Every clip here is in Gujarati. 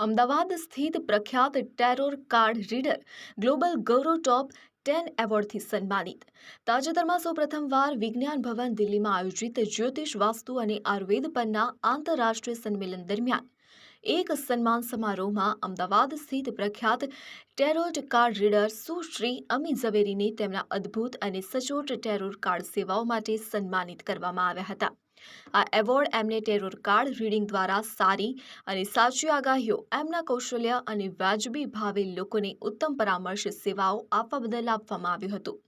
અમદાવાદ સ્થિત પ્રખ્યાત tarot card reader global Gaurav top ten એવોર્ડથી સન્માનિત. તાજેતરમાં સૌપ્રથમવાર વિજ્ઞાન ભવન દિલ્હીમાં આયોજિત જ્યોતિષ વાસ્તુ અને આયુર્વેદ પરના આંતરરાષ્ટ્રીય સંમેલન દરમિયાન એક સન્માન સમારોહમાં અમદાવાદ સ્થિત પ્રખ્યાત tarot card reader Sushri Ami ઝવેરીને તેમના અદ્ભુત અને સચોટ ટેરોર કાર્ડ સેવાઓ માટે સન્માનિત કરવામાં આવ્યા હતા. આ એવોર્ડ એમને ટેરોર કાર્ડ, રીડિંગ દ્વારા સારી અને સાચી આગાહીઓ, એમના કૌશલ્ય અને વાજબી ભાવે લોકોને ઉત્તમ પરામર્શ સેવાઓ આપવા બદલ આપવામાં આવ્યું હતું.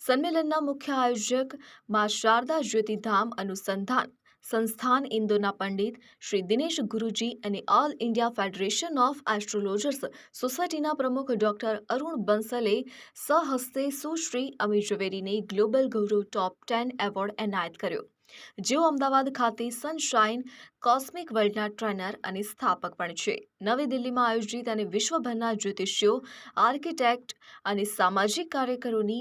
સંમેલનના મુખ્ય આયોજક મા શારદા જ્યોતિધામ અનુસંધાન સંસ્થાન ઇન્દોના પંડિત શ્રી દિનેશ ગુરુજી અને all India federation of astrologers સોસાયટીના પ્રમુખ ડોક્ટર અરુણ બંસલે સહસ્તે Sushri Ami ઝવેરીને global Gaurav top ten award એનાયત કર્યો. જેઓ અમદાવાદ ખાતે સનશાઇન કોસ્મિક વર્લ્ડના ટ્રેનર અને સ્થાપક પણ છે. નવી દિલ્હીમાં આયોજિત અને વિશ્વભરના જ્યોતિષીઓ આર્કિટેક્ટ અને સામાજિક કાર્યકરોની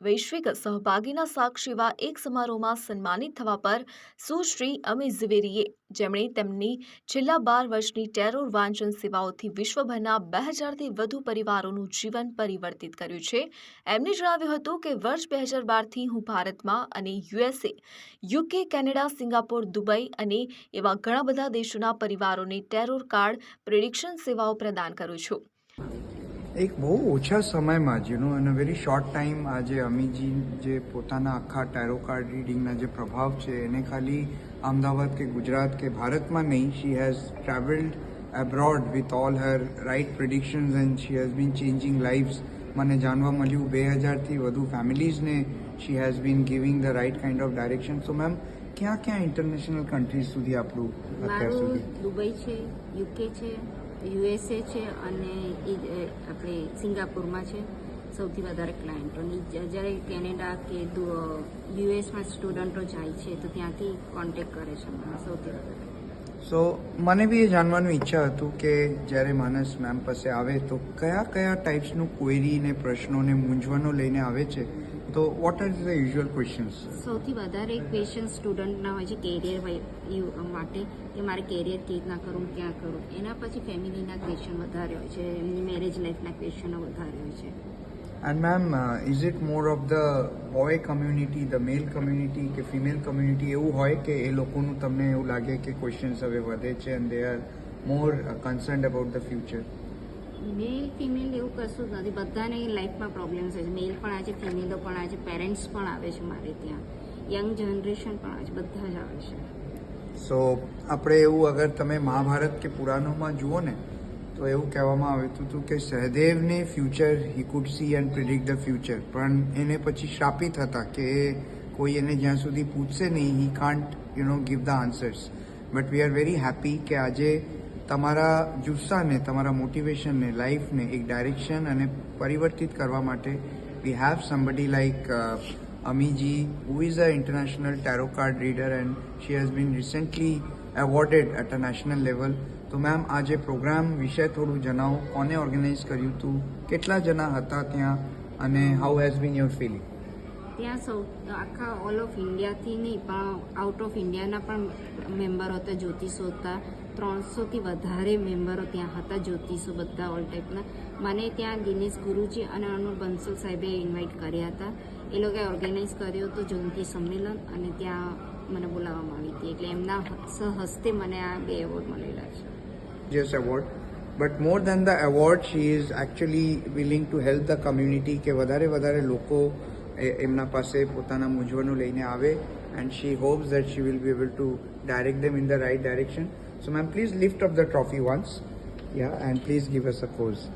વૈશ્વિક સહભાગીના સાક્ષીવા એક સમારોહમાં સન્માનિત થવા પર સુશ્રી અમી ઝવેરીએ જેમણે તેમની છેલ્લા બાર વર્ષની ટેરોર વાંચન સેવાઓથી વિશ્વભરના બે હજારથી વધુ પરિવારોનું જીવન પરિવર્તિત કર્યું છે. એમણે જણાવ્યું હતું કે વર્ષ બે હજાર બારથી હું ભારતમાં અને USA UK Canada, Singapore, Dubai અને એવા ઘણા બધા દેશોના પરિવારોને ટેરોર કાર્ડ પ્રિડિક્શન સેવાઓ પ્રદાન કરું છું. એક બહુ ઓછા સમયમાં જેનો in a very short time આજે અમીજી જે પોતાના આખા ટેરો કાર્ડ રીડિંગના જે પ્રભાવ છે એને ખાલી અમદાવાદ કે ગુજરાત કે ભારતમાં નહીં she has travelled abroad with all her right predictions and she has been changing lives મને જાણવા મળ્યું બે હજારથી વધુ ફેમિલીઝને she has been giving the right kind of direction so ma'am ક્યાં ક્યાં ઇન્ટરનેશનલ કન્ટ્રીઝ સુધી આપણું અત્યાર સુધી? દુબઈ છે યુકે છે યુએસએ છે અને એ આપણે સિંગાપુરમાં છે. સૌથી વધારે ક્લાયન્ટો અને જ્યારે કેનેડા કે યુએસમાં સ્ટુડન્ટો જાય છે, તો ત્યાંથી કોન્ટેક્ટ કરે છે મને સૌથી વધારે. સો મને બી એ જાણવાનું ઈચ્છા હતું કે જ્યારે માણસ મેમ પાસે આવે તો કયા કયા ટાઈપ્સનું ક્વેરી ને પ્રશ્નો ને મૂંઝવણો લઈને આવે છે? તો what are the usual questions સૌથી વધારે ક્વેશ્ચન સ્ટુડન્ટના હોય છે કેરિયર માટે કે મારે કેરિયર કેવી રીતના કરું ક્યાં કરું એના પછી ફેમિલીના ક્વેશ્ચન વધારે હોય છે એમની મેરેજ લાઈફના ક્વેશ્ચનો વધારે હોય છે. And ma'am is it more of the boy community the male community કે ફિમેલ કમ્યુનિટી એવું હોય કે એ લોકોનું તમને એવું લાગે કે ક્વેશ્ચન્સ હવે વધે છે and they are more concerned about the future male female એવું કશું જ નથી. બધાને લાઈફમાં પ્રોબ્લેમ્સ છે. મેલ પણ આવે છે ફિમેલો પણ આવે છે. પેરેન્ટ્સ પણ આવે છે મારે ત્યાં. યંગ જનરેશન પણ આવે છે. બધા જ આવે છે. સો આપણે એવું અગર તમે મહાભારત કે પુરાણોમાં જુઓ ને, તો એવું કહેવામાં આવ્યું હતું કે સહદેવને future he could see and predict the future પણ એને પછી શ્રાપિત હતા કે કોઈ એને જ્યાં સુધી પૂછશે નહીં he can't you know give the answers but we are very happy કે આજે તમારા જુસ્સાને, તમારા મોટિવેશનને લાઈફને એક ડાયરેક્શન અને પરિવર્તિત કરવા માટે we have somebody like Amiji who is a international tarot card reader and she has been recently awarded at a national level તો મેમ આ જે પ્રોગ્રામ વિશે થોડું જણાવો, કોને ઓર્ગેનાઇઝ કર્યું હતું કેટલા જણા હતા ત્યાં અને how has been your feeling ત્યાં સૌ, આખા ઓલ ઓફ ઇન્ડિયાથી નહીં, પણ આઉટ ઓફ ઇન્ડિયાના પણ મેમ્બરો હતા, જ્યોતિષો હતા. ત્રણસોથી વધારે મેમ્બરો ત્યાં હતા જ્યોતિષો બધા ઓલ ટાઈપના મને ત્યાં દિનેશ ગુરુજી અને અનુર બંસલ સાહેબે ઇન્વાઇટ કર્યા હતા. એ લોકોએ ઓર્ગેનાઇઝ કર્યો હતો જયંતિ સંમેલન અને ત્યાં મને બોલાવવામાં આવી હતી. એટલે એમના સહસ્તે મને આ બે એવોર્ડ મળેલા છે. Yes award but more than the award she is actually willing to help the community કે વધારે વધારે લોકો એમના પાસે પોતાના મૂંઝવણો લઈને આવે. and she hopes that she will be able to direct them in the right direction. So ma'am, please lift up the trophy once. Yeah, and please give us a pose.